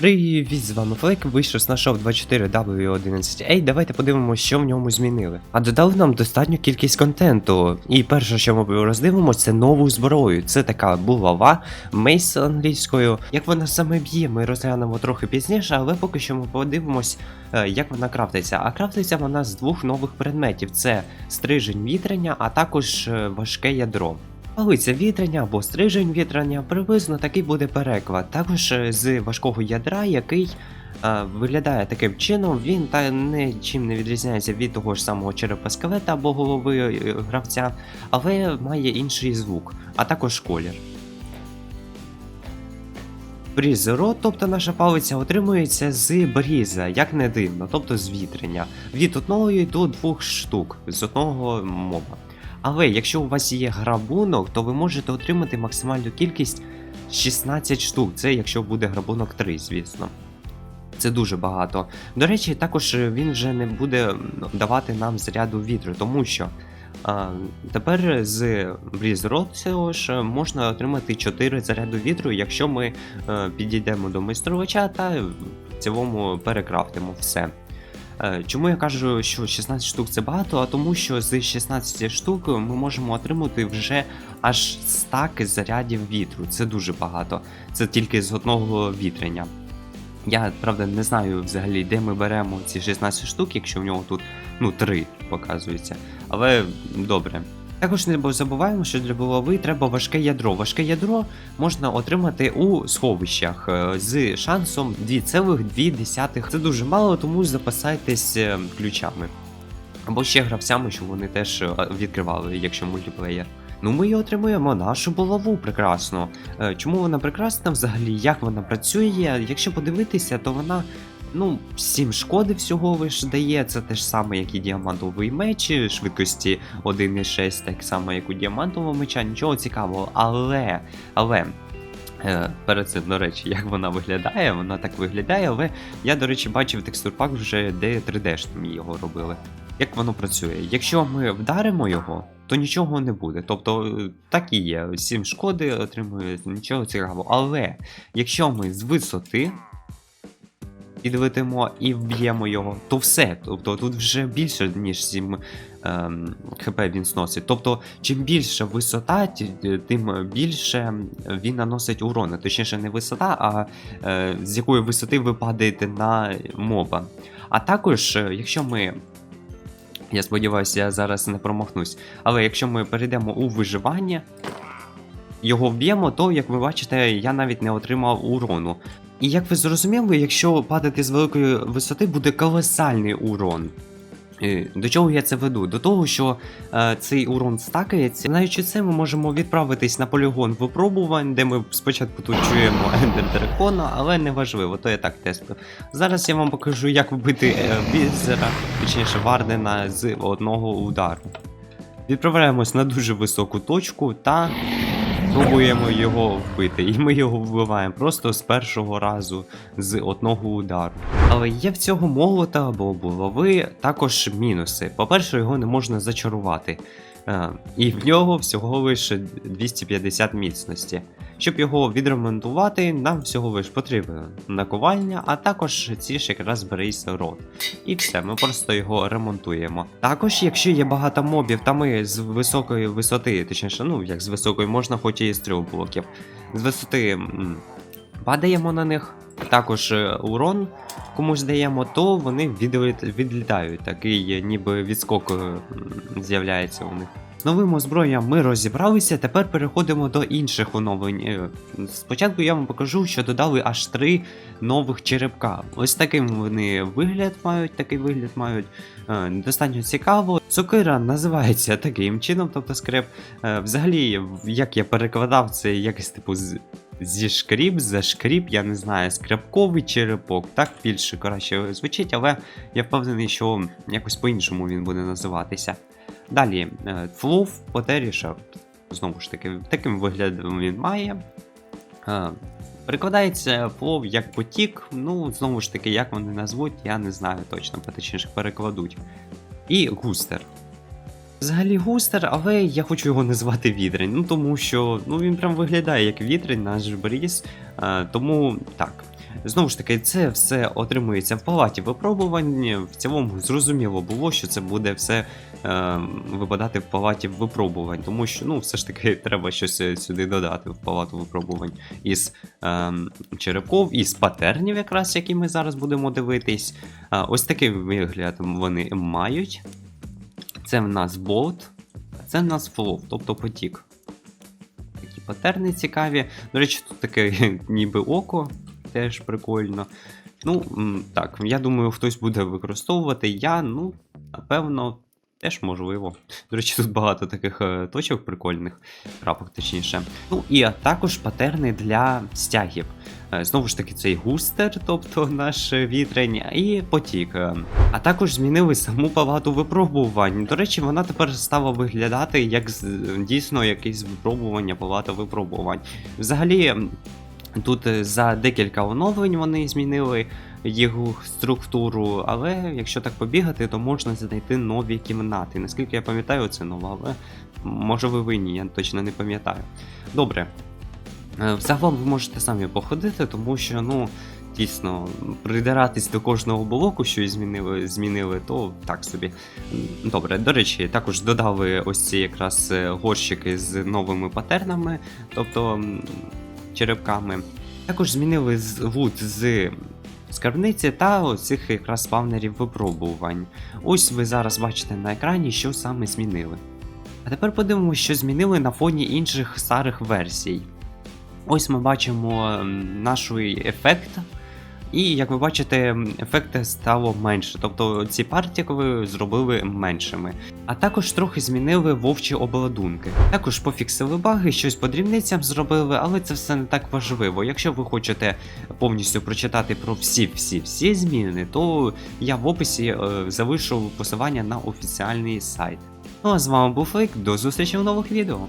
Привіт, з вами Флейк, вийшов з нашого 24W11A, давайте подивимося, що в ньому змінили. А додали нам достатню кількість контенту. І перше, що ми роздивимося, це нову зброю. Це така булава, мейс англійською. Як вона саме б'є, ми розглянемо трохи пізніше, але поки що ми подивимось, е, як вона крафтиться. А крафтиться вона з двох нових предметів: це стрижень вітрення, а також е, важке ядро. Палиця вітрення або стрижень вітрення, приблизно такий буде переклад. Також е, з важкого ядра, який е, виглядає таким чином, він та нічим не відрізняється від того ж самого черепа скелета або голови е, гравця, але має інший звук, а також колір. Брізеро, тобто наша палиця, отримується з бріза, як не дивно, тобто з вітрення, від одного до двох штук з одного моба. Але якщо у вас є грабунок, то ви можете отримати максимальну кількість 16 штук. Це якщо буде грабунок 3, звісно. Це дуже багато. До речі, також він вже не буде давати нам заряду вітру, тому що а, тепер з цього ж можна отримати 4 заряду вітру, якщо ми е, підійдемо до майструвача та в цілому перекрафтимо все. Е, Чому я кажу, що 16 штук це багато? А тому що з 16 штук ми можемо отримати вже аж стаки зарядів вітру. Це дуже багато. Це тільки з одного вітрення. Я правда не знаю взагалі, де ми беремо ці 16 штук, якщо в нього тут ну 3 показується. Але добре. Також не забуваємо, що для булави треба важке ядро. Важке ядро можна отримати у сховищах е, з шансом 2,2. Це дуже мало, тому запасайтесь е, ключами. Або ще гравцями, щоб вони теж е, відкривали, якщо мультиплеєр. Ну, ми і отримуємо нашу булаву прекрасно. Чому вона прекрасна взагалі? Як вона працює? Якщо подивитися, то вона. Ну, 7 шкоди всього лиш дає, це те ж саме, як і діамантовий меч, швидкості 1,6, так само, як у діамантового меча, нічого цікавого, але. але. е, Перед цим, до речі, як вона виглядає, вона так виглядає, але я, до речі, бачив текстурпак вже, де 3D його робили. Як воно працює? Якщо ми вдаримо його, то нічого не буде. Тобто, е, так і є. 7 шкоди отримує нічого цікавого. Але якщо ми з висоти підлетимо і вб'ємо його, то все. Тобто тут вже більше, ніж 7 ем, хп він сносить. Тобто, чим більша висота, тим більше він наносить урона. Точніше, не висота, а е, з якої висоти ви падаєте на моба. А також, е, якщо ми. Я сподіваюся, я зараз не промахнусь. Але якщо ми перейдемо у виживання, його вб'ємо, то, як ви бачите, я навіть не отримав урону. І як ви зрозуміли, якщо падати з великої висоти, буде колосальний урон. Е, До чого я це веду? До того, що е, цей урон стакається. Знаючи це, ми можемо відправитись на полігон випробувань, де ми спочатку тут чуємо Ендер Дракона, але не важливо, то я так тестую. Зараз я вам покажу, як вбити е, Візера, точніше Вардена з одного удару. Відправляємось на дуже високу точку та пробуємо його вбити. І ми його вбиваємо просто з першого разу з одного удару. Але є в цього молота або булави також мінуси. По-перше, його не можна зачарувати. Е, І в нього всього лише 250 міцності. Щоб його відремонтувати, нам всього лиш потрібна наковальня, а також ці ж якраз берейс рот. І все, ми просто його ремонтуємо. Також, якщо є багато мобів, та ми з високої висоти, точніше, ну як з високої можна, хоч і з трьох блоків. З висоти м, падаємо на них, також е, урон комусь даємо, то вони відліт- відлітають. Такий е, ніби відскок е, з'являється у них. Новим озброєнням ми розібралися, тепер переходимо до інших оновлень. Спочатку я вам покажу, що додали аж три нових черепка. Ось таким вони вигляд мають, такий вигляд мають. Достатньо цікаво. Сокира називається таким чином, тобто скреп. Взагалі, як я перекладав, це якось типу. Зі шкріп, за шкріп, я не знаю, скрепковий черепок, так більше краще звучить, але я впевнений, що якось по-іншому він буде називатися. Далі, е, флув Потеріша, знову ж таки, таким виглядом він має. Е, Перекладається флов як потік, ну, знову ж таки, як вони назвуть, я не знаю точно, точніше перекладуть. І густер. Взагалі густер, але я хочу його назвати відрень, ну тому що ну, він прям виглядає як відрень, наш бріз. Е, тому так. Знову ж таки, це все отримується в палаті випробувань. В цілому зрозуміло було, що це буде все е, випадати в палаті випробувань, тому що ну, все ж таки треба щось е, сюди додати в палату випробувань із е, черепков, із патернів, якраз які ми зараз будемо дивитись. А, ось такий вигляд вони мають. Це в нас болт, а це в нас flow, тобто потік. Такі патерни цікаві. До речі, тут таке ніби око, теж прикольно. Ну, так, я думаю, хтось буде використовувати. Я, ну, напевно, теж можливо. До речі, тут багато таких е, точок прикольних, крапок точніше. Ну і також патерни для стягів. Е, Знову ж таки, цей густер, тобто наш вітрень, і потік. Е, А також змінили саму палату випробувань. До речі, вона тепер стала виглядати як дійсно якесь випробування, палата випробувань. Взагалі, тут за декілька оновлень вони змінили їх структуру, але якщо так побігати, то можна знайти нові кімнати. Наскільки я пам'ятаю, це нова, але може ви винні, я точно не пам'ятаю. Добре. Е, Взагалом ви можете самі походити, тому що, ну, дійсно, придиратись до кожного блоку, що змінили, змінили, то так собі. Добре, до речі, також додали ось ці якраз е, горщики з новими патернами, тобто черепками. Також змінили звуд з скарбниці та оцих якраз спавнерів випробувань. Ось ви зараз бачите на екрані, що саме змінили. А тепер подивимося, що змінили на фоні інших старих версій. Ось ми бачимо наш ефект. І як ви бачите, ефекти стало менше, тобто ці партікли зробили меншими. А також трохи змінили вовчі обладунки. Також пофіксили баги, щось по дрібницям зробили, але це все не так важливо. Якщо ви хочете повністю прочитати про всі-всі-всі зміни, то я в описі е, залишу посилання на офіціальний сайт. Ну а з вами був Фейк, до зустрічі в нових відео.